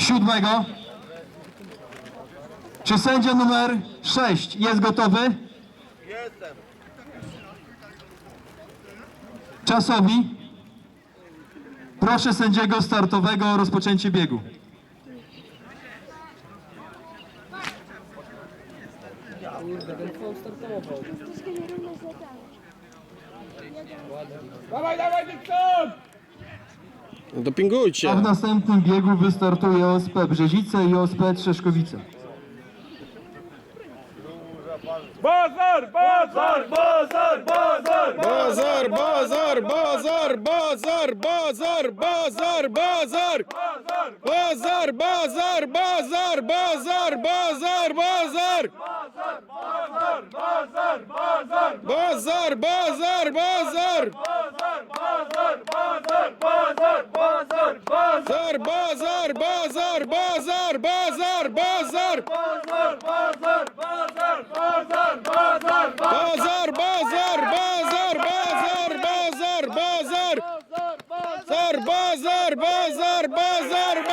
siódmego. Czy sędzia numer 6 jest gotowy? Jestem. Czasowi. Proszę sędziego startowego o rozpoczęcie biegu. Dawaj, dawaj, Dixon! No Dopingujcie. A w następnym biegu wystartuje OSP Brzezice i OSP Trzeszkowice. Bazar, bazar, bazar, bazar! Bazar, bazar, bazar, bazar, bazar, bazar, bazar. Bazar, bazar, bazar, bazar, bazar, bazar. Bazar, bazar, bazar. Bazar, bazar, bazar, bazar, bazar, bazar. Bazar, bazar, bazar, bazar, bazar, bazar. Bazar, bazar, bazar, bazar.